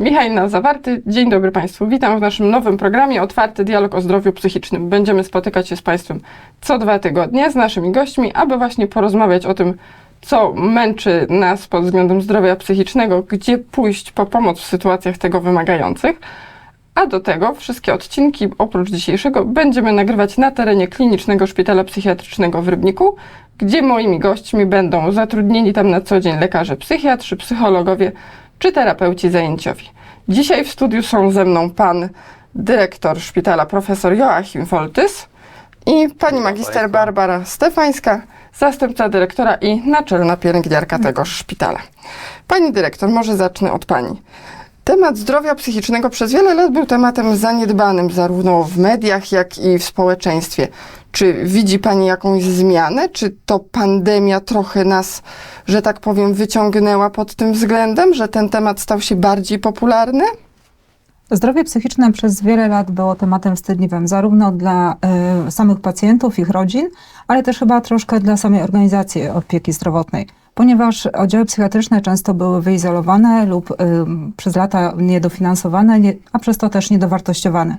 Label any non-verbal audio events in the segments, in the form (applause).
Michał Zawarty, dzień dobry Państwu. Witam w naszym nowym programie Otwarty Dialog o Zdrowiu Psychicznym. Będziemy spotykać się z Państwem co dwa tygodnie z naszymi gośćmi, aby właśnie porozmawiać o tym, co męczy nas pod względem zdrowia psychicznego, gdzie pójść po pomoc w sytuacjach tego wymagających. A do tego wszystkie odcinki, oprócz dzisiejszego, będziemy nagrywać na terenie Klinicznego Szpitala Psychiatrycznego w Rybniku, gdzie moimi gośćmi będą zatrudnieni tam na co dzień lekarze psychiatrzy, psychologowie czy terapeuci zajęciowi. Dzisiaj w studiu są ze mną pan dyrektor szpitala, profesor Joachim Woltys i pani magister Barbara Stefańska, zastępca dyrektora i naczelna pielęgniarka tegoż szpitala. Pani dyrektor, może zacznę od pani. Temat zdrowia psychicznego przez wiele lat był tematem zaniedbanym zarówno w mediach, jak i w społeczeństwie. Czy widzi Pani jakąś zmianę? Czy to pandemia trochę nas, że tak powiem, wyciągnęła pod tym względem, że ten temat stał się bardziej popularny? Zdrowie psychiczne przez wiele lat było tematem wstydliwym, zarówno dla y, samych pacjentów, ich rodzin, ale też chyba troszkę dla samej organizacji opieki zdrowotnej, ponieważ oddziały psychiatryczne często były wyizolowane lub y, przez lata niedofinansowane, nie, a przez to też niedowartościowane.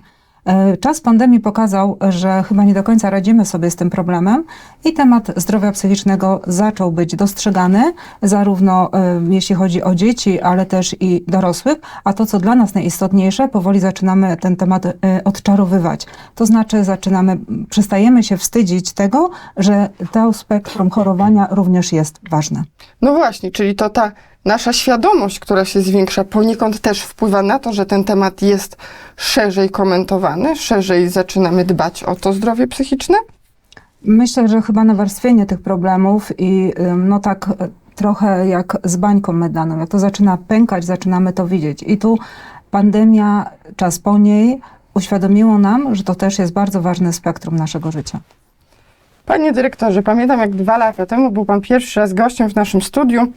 Y, Czas pandemii pokazał, że chyba nie do końca radzimy sobie z tym problemem i temat zdrowia psychicznego zaczął być dostrzegany, zarówno y, jeśli chodzi o dzieci, ale też i dorosłych, a to, co dla nas najistotniejsze, powoli zaczynamy ten temat y, odczarowywać. To znaczy zaczynamy, przestajemy się wstydzić tego, że to spektrum chorowania również jest ważne. No właśnie, czyli to ta nasza świadomość, która się zwiększa, poniekąd też wpływa na to, że ten temat jest szerzej komentowany, szerzej zaczynamy dbać o to zdrowie psychiczne? Myślę, że chyba nawarstwienie tych problemów i no tak y, trochę jak z bańką jak to zaczyna pękać, zaczynamy to widzieć. I tu pandemia, czas po niej uświadomiło nam, że to też jest bardzo ważne spektrum naszego życia. Panie dyrektorze, pamiętam jak dwa lata temu był pan pierwszy raz gościem w naszym studiu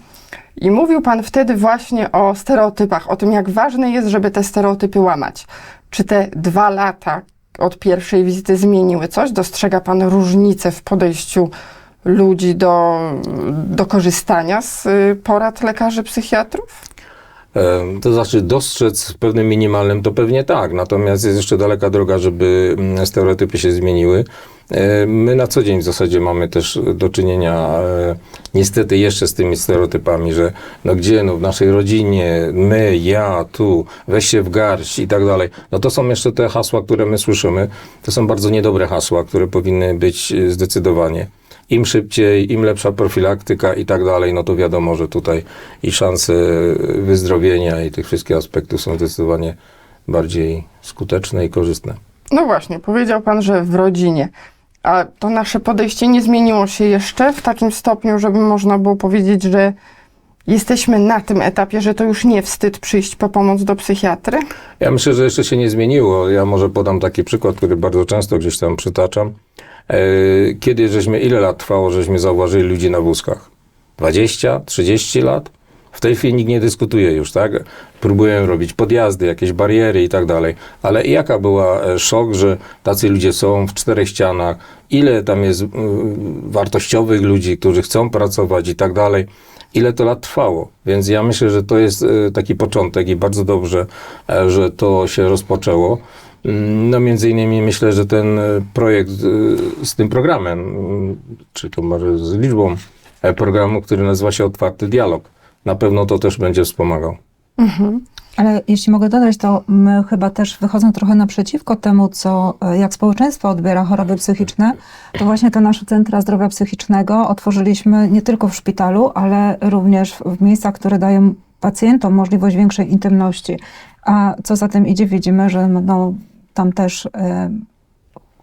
i mówił pan wtedy właśnie o stereotypach, o tym jak ważne jest, żeby te stereotypy łamać. Czy te dwa lata od pierwszej wizyty zmieniły coś? Dostrzega pan różnicę w podejściu ludzi do, do korzystania z y, porad lekarzy psychiatrów? To znaczy dostrzec w pewnym minimalnym, to pewnie tak, natomiast jest jeszcze daleka droga, żeby mm, stereotypy się zmieniły. My na co dzień w zasadzie mamy też do czynienia e, niestety jeszcze z tymi stereotypami, że no gdzie, no w naszej rodzinie, my, ja, tu, weź się w garść i tak dalej. No to są jeszcze te hasła, które my słyszymy. To są bardzo niedobre hasła, które powinny być e, zdecydowanie im szybciej, im lepsza profilaktyka i tak dalej, no to wiadomo, że tutaj i szanse wyzdrowienia i tych wszystkich aspektów są zdecydowanie bardziej skuteczne i korzystne. No właśnie, powiedział pan, że w rodzinie. A to nasze podejście nie zmieniło się jeszcze w takim stopniu, żeby można było powiedzieć, że jesteśmy na tym etapie, że to już nie wstyd przyjść po pomoc do psychiatry? Ja myślę, że jeszcze się nie zmieniło. Ja może podam taki przykład, który bardzo często gdzieś tam przytaczam. E, Kiedy żeśmy, ile lat trwało, żeśmy zauważyli ludzi na wózkach? 20, 30 lat? W tej chwili nikt nie dyskutuje już, tak? Próbują robić podjazdy, jakieś bariery i tak dalej. Ale jaka była e, szok, że tacy ludzie są w czterech ścianach? Ile tam jest wartościowych ludzi, którzy chcą pracować i tak dalej? Ile to lat trwało? Więc ja myślę, że to jest e, taki początek i bardzo dobrze, że to się rozpoczęło. No między innymi myślę, że ten e, projekt e, z tym programem, mm, czy to może z liczbą e, programu, który nazywa się Otwarty Dialog, na pewno to też będzie wspomagał. Ale jeśli mogę dodać, to my chyba też wychodząc trochę naprzeciwko temu, co jak społeczeństwo odbiera choroby psychiczne, to właśnie te nasze centra zdrowia psychicznego otworzyliśmy nie tylko w szpitalu, ale również w miejscach, które dają pacjentom możliwość większej intymności. A co za tym idzie, widzimy, że no, tam też e,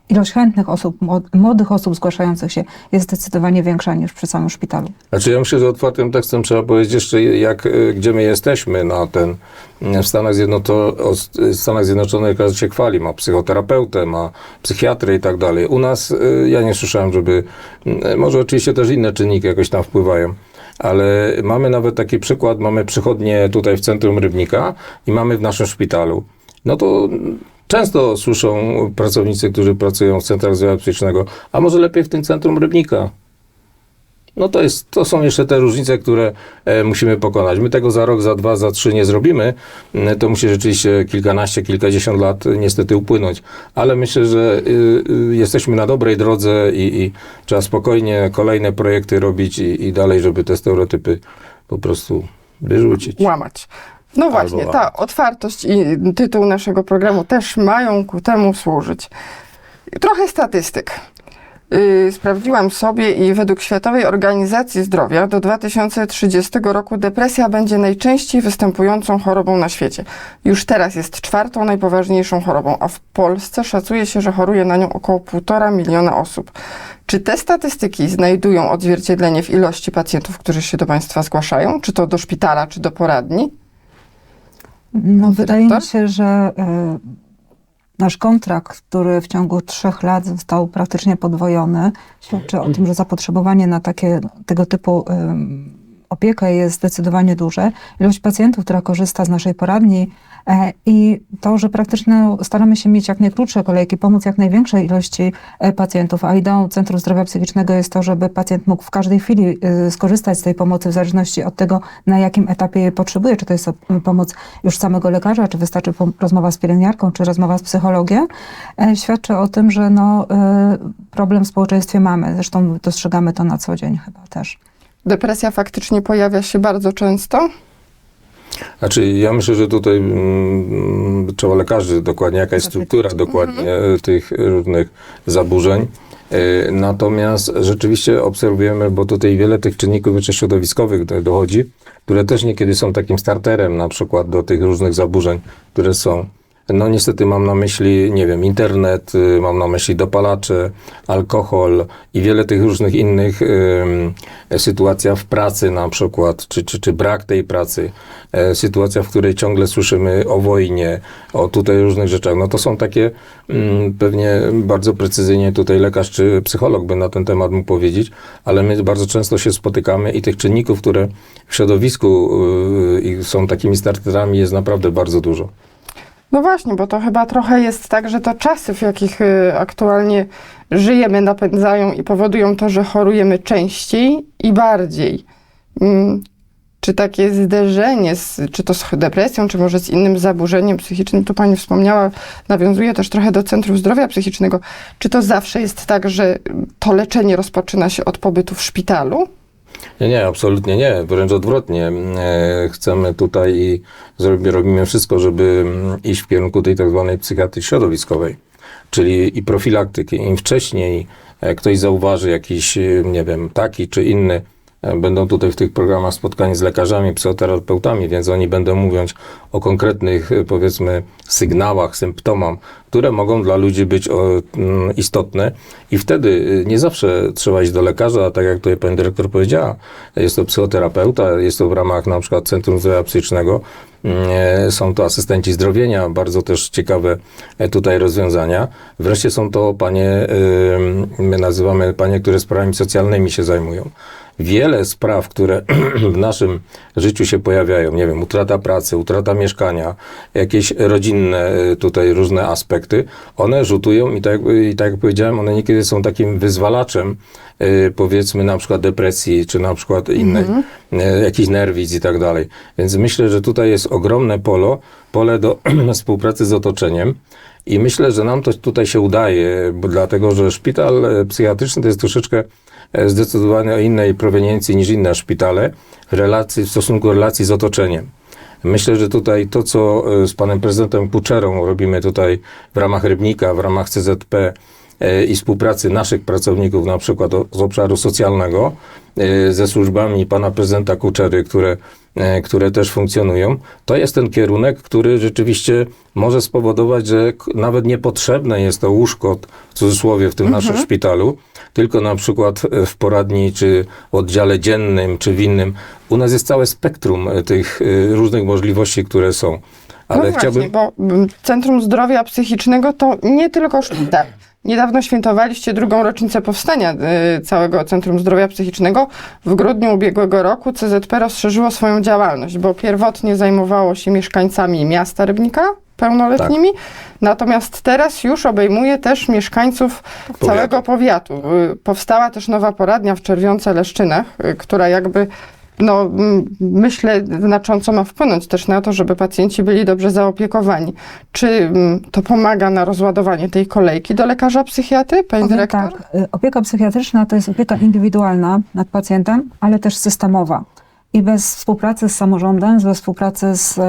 ilość chętnych osób, młod- młodych osób zgłaszających się jest zdecydowanie większa niż przy samym szpitalu. Znaczy ja myślę, że otwartym tekstem trzeba powiedzieć jeszcze, jak, e, gdzie my jesteśmy na ten, w Stanach, Stanach Zjednoczonych każdy się chwali, ma psychoterapeutę, ma psychiatrę i tak dalej. U nas e, ja nie słyszałem, żeby, może oczywiście też inne czynniki jakoś tam wpływają, ale mamy nawet taki przykład, mamy przychodnie tutaj w centrum Rybnika i mamy w naszym szpitalu. No to często słyszą pracownicy, którzy pracują w centrach zdrowia psychicznego, a może lepiej w tym centrum Rybnika. No to, jest, to są jeszcze te różnice, które e, musimy pokonać. My tego za rok, za dwa, za trzy nie zrobimy. Mm, To musi rzeczywiście kilkanaście, kilkadziesiąt lat niestety upłynąć. Ale myślę, że y, y, jesteśmy na dobrej drodze i, i trzeba spokojnie kolejne projekty robić i, i dalej, żeby te stereotypy po prostu wyrzucić. Łamać. No właśnie, ta otwartość i tytuł naszego programu też mają ku temu służyć. Trochę statystyk. Yy, sprawdziłam sobie i według Światowej Organizacji Zdrowia do 2030 roku depresja będzie najczęściej występującą chorobą na świecie. Już teraz jest czwartą najpoważniejszą chorobą, a w Polsce szacuje się, że choruje na nią około 1,5 miliona osób. Czy te statystyki znajdują odzwierciedlenie w ilości pacjentów, którzy się do Państwa zgłaszają? Czy to do szpitala, czy do poradni? No, wydaje mi się, że y, nasz kontrakt, który w ciągu trzech lat został praktycznie podwojony, świadczy o tym, że zapotrzebowanie na takie, tego typu opiekę jest zdecydowanie duże. Ilość pacjentów, która korzysta z naszej poradni e, i to, że praktycznie no, staramy się mieć jak najkrótsze kolejki, pomóc jak największej ilości e, pacjentów, a ideą Centrum Zdrowia Psychicznego jest to, żeby pacjent mógł w każdej chwili y, skorzystać z tej pomocy w zależności od tego, na jakim etapie jej potrzebuje, czy to jest pomoc już samego lekarza, czy wystarczy rozmowa z pielęgniarką, czy rozmowa z psychologiem, e, świadczy o tym, że no, problem w społeczeństwie mamy. Zresztą dostrzegamy to na co dzień chyba też. Depresja faktycznie pojawia się bardzo często. Znaczy, ja myślę, że tutaj mm, trzeba lekarzy dokładnie, jaka jest struktura dokładnie e, tych różnych zaburzeń. E, Natomiast rzeczywiście obserwujemy, bo tutaj wiele tych czynników jeszcze środowiskowych do- dochodzi, które też niekiedy są takim starterem na przykład do tych różnych zaburzeń, które są. No niestety mam na myśli, nie wiem, internet, y, mam na myśli dopalacze, alkohol i wiele tych różnych innych ym, sytuacja w pracy na przykład, czy, czy, czy brak tej pracy, e, sytuacja, w której ciągle słyszymy o wojnie, o tutaj różnych rzeczach. No to są takie mm, pewnie bardzo precyzyjnie tutaj lekarz czy psycholog by na ten temat mógł powiedzieć, ale my bardzo często się spotykamy i tych czynników, które w środowisku y, i są takimi starterami jest naprawdę bardzo dużo. No właśnie, bo to chyba trochę jest tak, że to czasy, w jakich y, aktualnie żyjemy, napędzają i powodują to, że chorujemy częściej i bardziej. Mm, Czy takie zderzenie, z, czy to z depresją, czy może z innym zaburzeniem psychicznym, tu Pani wspomniała, nawiązuje też trochę do Centrum Zdrowia Psychicznego. Czy to zawsze jest tak, że to leczenie rozpoczyna się od pobytu w szpitalu? Nie, nie, absolutnie nie, wręcz odwrotnie. E, Chcemy tutaj zrobimy, robimy wszystko, żeby mm, iść w kierunku tej tak zwanej psychiatrii środowiskowej, czyli i profilaktyki. Im wcześniej e, ktoś zauważy jakiś, e, nie wiem, taki czy inny, będą tutaj w tych programach spotkani z lekarzami, psychoterapeutami, więc oni będą mówić o konkretnych, e, powiedzmy, sygnałach, symptomach, które mogą dla ludzi być mm, istotne i wtedy y, nie zawsze trzeba iść do lekarza, tak jak tutaj pani dyrektor powiedziała, jest to psychoterapeuta, jest to w ramach na przykład Centrum Zdrowia Psychicznego, mm, są to asystenci zdrowienia, bardzo też ciekawe e, tutaj rozwiązania. Wreszcie są to panie, my nazywamy panie, które sprawami socjalnymi się zajmują. Wiele spraw, które (clears throat) w naszym życiu się pojawiają, nie wiem, utrata pracy, utrata mieszkania, jakieś rodzinne y, tutaj różne aspekty, one rzutują i tak, jak- i tak jak powiedziałem, one niekiedy są takim wyzwalaczem, y, powiedzmy na przykład depresji, czy na przykład innej, y, jakichś nerwic i tak dalej. Więc myślę, że tutaj jest ogromne polo, pole do (clears throat) współpracy z otoczeniem. I myślę, że nam to tutaj się udaje, bo dlatego, że szpital psychiatryczny to jest troszeczkę zdecydowanie o innej proweniencji niż inne szpitale w relacji, w stosunku relacji z otoczeniem. Myślę, że tutaj to, co e, z panem prezydentem Kuczerą robimy tutaj w ramach Rybnika, w ramach CZP e, i współpracy naszych pracowników, na przykład z obszaru socjalnego, e, ze służbami pana prezydenta Kuczery, które, e, które też funkcjonują, to jest ten kierunek, który rzeczywiście może spowodować, że nawet niepotrzebne jest to łóżko, w cudzysłowie, w tym naszym szpitalu, tylko na przykład e, w poradni, czy oddziale dziennym, czy w innym. U nas jest całe spektrum e, tych e, różnych możliwości, które są. Ale no chciałbym... właśnie, bo Centrum Zdrowia Psychicznego to nie tylko szpital. Niedawno świętowaliście drugą rocznicę powstania y, całego Centrum Zdrowia Psychicznego. W grudniu ubiegłego roku CZP rozszerzyło swoją działalność, bo pierwotnie zajmowało się mieszkańcami miasta Rybnika, pełnoletnimi. Natomiast teraz już obejmuje też mieszkańców całego powiatu. Y, Powstała też nowa poradnia w Czerwionce-Leszczynach, y, która jakby no, myślę, znacząco ma wpłynąć też na to, żeby pacjenci byli dobrze zaopiekowani. Czy to pomaga na rozładowanie tej kolejki do lekarza psychiatry, pani Powiem dyrektor? tak, y, opieka psychiatryczna to jest opieka indywidualna nad pacjentem, ale też systemowa. I bez współpracy z samorządem, bez współpracy z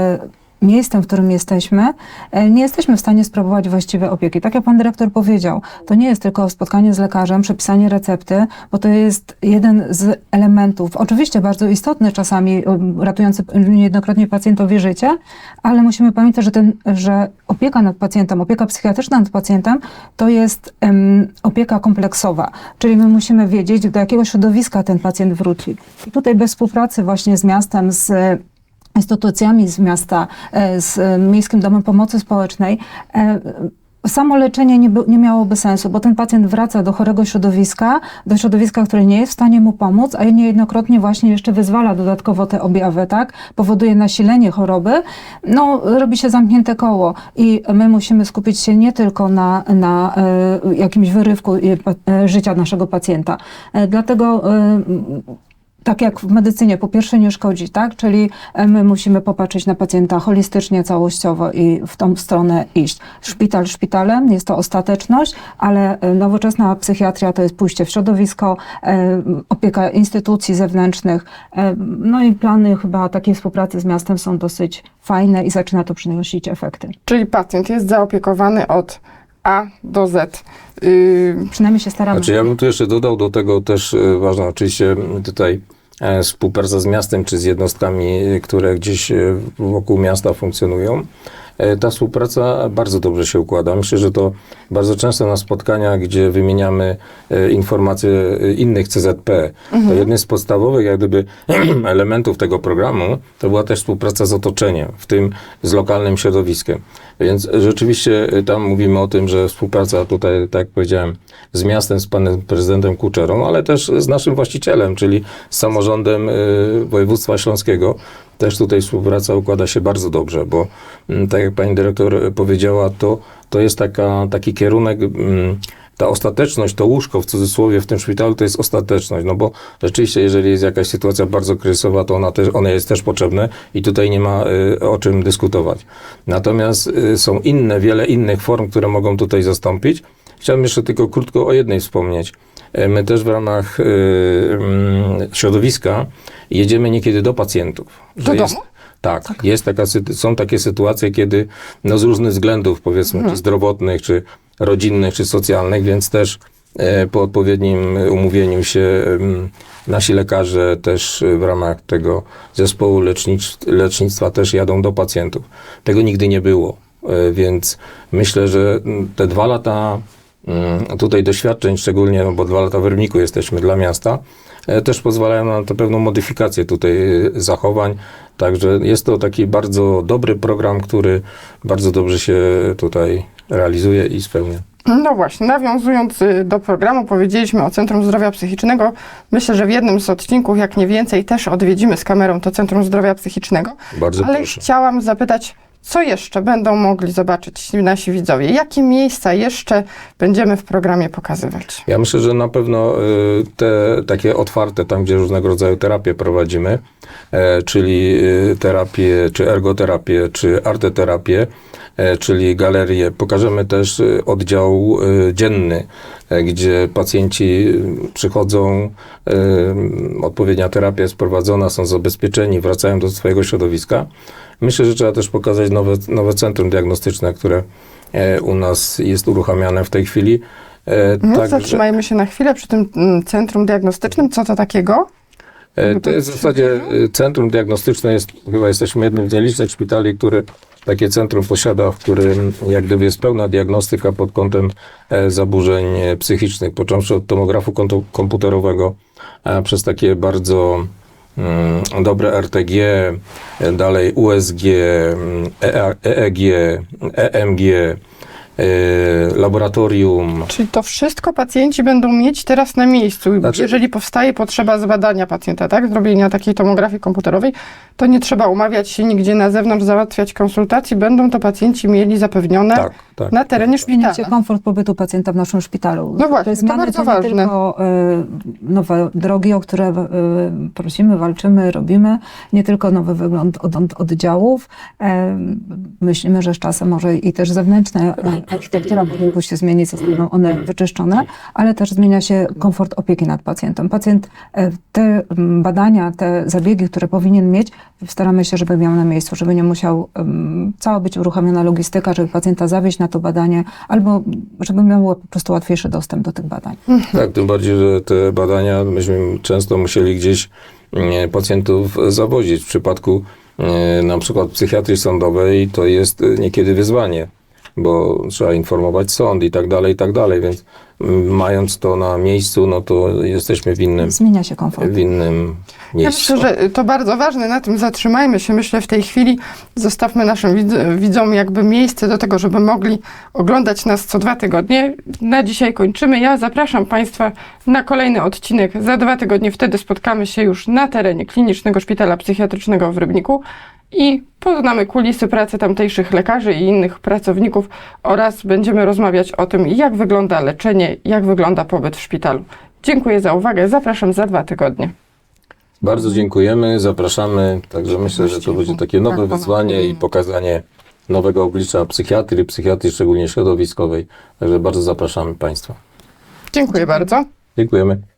miejscem, w którym jesteśmy, e, nie jesteśmy w stanie sprawować właściwej opieki. Tak jak pan dyrektor powiedział, to nie jest tylko spotkanie z lekarzem, przepisanie recepty, bo to jest jeden z elementów, oczywiście bardzo istotny czasami, um, ratujący niejednokrotnie pacjentowi życie, ale musimy pamiętać, że, ten, że opieka nad pacjentem, opieka psychiatryczna nad pacjentem to jest em, opieka kompleksowa, czyli my musimy wiedzieć, do jakiego środowiska ten pacjent wróci. I tutaj bez współpracy właśnie z miastem, z e, instytucjami z miasta, e, z e, Miejskim Domem Pomocy Społecznej, e, Samo leczenie nie, by, nie miałoby sensu, bo ten pacjent wraca do chorego środowiska, do środowiska, które nie jest w stanie mu pomóc, a niejednokrotnie właśnie jeszcze wyzwala dodatkowo te objawy, tak? Powoduje nasilenie choroby. No, robi się zamknięte koło i my musimy skupić się nie tylko na, na jakimś wyrywku życia naszego pacjenta. Dlatego tak jak w medycynie, po pierwsze nie szkodzi, tak? Czyli e, my musimy popatrzeć na pacjenta holistycznie, całościowo i w tą stronę iść. Szpital szpitalem, jest to ostateczność, ale e, nowoczesna psychiatria to jest pójście w środowisko, e, opieka instytucji zewnętrznych. No i plany chyba takiej współpracy z miastem są dosyć fajne i zaczyna to przynosić efekty. Czyli pacjent jest zaopiekowany od A do Z. Yy, Przynajmniej się staramy. Znaczy ja bym tu jeszcze dodał do tego też e, ważne, oczywiście m, tutaj e, współpraca z miastem czy z jednostkami, e, które gdzieś e, wokół miasta funkcjonują. E, Ta współpraca bardzo dobrze się układa. Myślę, że to bardzo często na spotkaniach, gdzie wymieniamy e, informacje e, innych CZP, to jednym z podstawowych jak gdyby (clears throat) elementów tego programu to była też współpraca z otoczeniem, w tym z lokalnym środowiskiem. Więc rzeczywiście tam mówimy o tym, że współpraca tutaj, tak jak powiedziałem, z miastem, z panem prezydentem Kuczerą, ale też z naszym właścicielem, czyli z samorządem województwa śląskiego. Też tutaj współpraca układa się bardzo dobrze, bo mm, tak jak pani dyrektor powiedziała, to, to jest taka, taki kierunek, mm, ta ostateczność, to łóżko w cudzysłowie w tym szpitalu to jest ostateczność, no bo rzeczywiście jeżeli jest jakaś sytuacja bardzo kryzysowa, to ona, też, ona jest też potrzebne i tutaj nie ma y, o czym dyskutować. Natomiast y, są inne, wiele innych form, które mogą tutaj zastąpić. Chciałbym jeszcze tylko krótko o jednej wspomnieć. E, My też w ramach y, mm, środowiska jedziemy niekiedy do pacjentów. Do domu? tak, Jest taka, są takie sytuacje, kiedy no z różnych względów, powiedzmy, Mhm. czy zdrowotnych, czy rodzinnych, czy socjalnych, więc też e, po odpowiednim umówieniu się nasi lekarze też e, w ramach tego zespołu lecznicz, lecznictwa też jadą do pacjentów. Tego nigdy nie było, e, więc myślę, że te dwa lata tutaj doświadczeń, szczególnie, no bo dwa lata w Rybniku jesteśmy dla miasta, też pozwalają na to pewną modyfikację tutaj e, zachowań. Także jest to taki bardzo dobry program, który bardzo dobrze się tutaj realizuje i spełnia. No właśnie, nawiązując y, do programu, powiedzieliśmy o Centrum Zdrowia Psychicznego. Myślę, że w jednym z odcinków, jak nie więcej, też odwiedzimy z kamerą to Centrum Zdrowia Psychicznego. Bardzo Ale proszę. chciałam zapytać, co jeszcze będą mogli zobaczyć nasi widzowie? Jakie miejsca jeszcze będziemy w programie pokazywać? Ja myślę, że na pewno y, te takie otwarte, tam gdzie różnego rodzaju terapie prowadzimy, e, czyli y, terapię, czy ergoterapię, czy arteterapię, e, czyli galerię. Pokażemy też oddział dzienny, e, gdzie pacjenci y, przychodzą, y, odpowiednia terapia jest prowadzona, są zabezpieczeni, wracają do swojego środowiska. Myślę, że trzeba też pokazać nowe, nowe centrum diagnostyczne, które e, u nas jest uruchamiane w tej chwili. E, No, zatrzymajmy się na chwilę przy tym mm, centrum diagnostycznym. Co to takiego? E, To jest w zasadzie e, centrum diagnostyczne, jest, chyba jesteśmy jednym z nielicznych szpitali, który takie centrum posiada, w którym jak gdyby jest pełna diagnostyka pod kątem e, zaburzeń e, psychicznych, począwszy od tomografu komputerowego, przez takie bardzo mm, dobre RTG, e, dalej USG, EEG, EMG, laboratorium. Czyli to wszystko pacjenci będą mieć teraz na miejscu. Znaczy- Jeżeli powstaje potrzeba zbadania pacjenta, tak, zrobienia takiej tomografii komputerowej, to nie trzeba umawiać się nigdzie na zewnątrz, załatwiać konsultacji. Będą to pacjenci mieli zapewnione Tak, tak. na terenie Zmienia się szpitala. komfort pobytu pacjenta w naszym szpitalu. No właśnie, to zmiany bardzo nie ważne. tylko y, nowe drogi, o które y, prosimy, walczymy, robimy, nie tylko nowy wygląd od, od oddziałów. E, myślimy, że z czasem może i też zewnętrzna e, architektura budynku się zmieni, zostaną one wyczyszczone, ale też zmienia się komfort opieki nad pacjentem. Pacjent te mm, badania, te zabiegi, które powinien mieć, staramy się, żeby miał na miejscu, żeby nie musiał um, cała być uruchomiona logistyka, żeby pacjenta zawieźć na to badanie, albo żeby miał po prostu łatwiejszy dostęp do tych badań. Tak, tym bardziej, że te badania myśmy często musieli gdzieś e, pacjentów zawozić. W przypadku e, na przykład psychiatrii sądowej to jest e, niekiedy wyzwanie, bo trzeba informować sąd i tak dalej, i tak dalej, więc mając to na miejscu, no to jesteśmy w innym, Zmienia się komfort. w innym Ja miejscu. myślę, że to bardzo ważne, na tym zatrzymajmy się. Myślę w tej chwili, zostawmy naszym widz- widzom jakby miejsce do tego, żeby mogli oglądać nas co dwa tygodnie. Na dzisiaj kończymy. Ja zapraszam Państwa na kolejny odcinek za dwa tygodnie. Wtedy spotkamy się już na terenie Klinicznego Szpitala Psychiatrycznego w Rybniku i poznamy kulisy pracy tamtejszych lekarzy i innych pracowników oraz będziemy rozmawiać o tym, jak wygląda leczenie, jak wygląda pobyt w szpitalu. Dziękuję za uwagę. Zapraszam za dwa tygodnie. Bardzo dziękujemy, zapraszamy. Także myślę, że to będzie takie nowe Tak, wyzwanie i pokazanie nowego oblicza psychiatrii, psychiatrii szczególnie środowiskowej. Także bardzo zapraszamy Państwa. Dziękuję bardzo. Dziękujemy.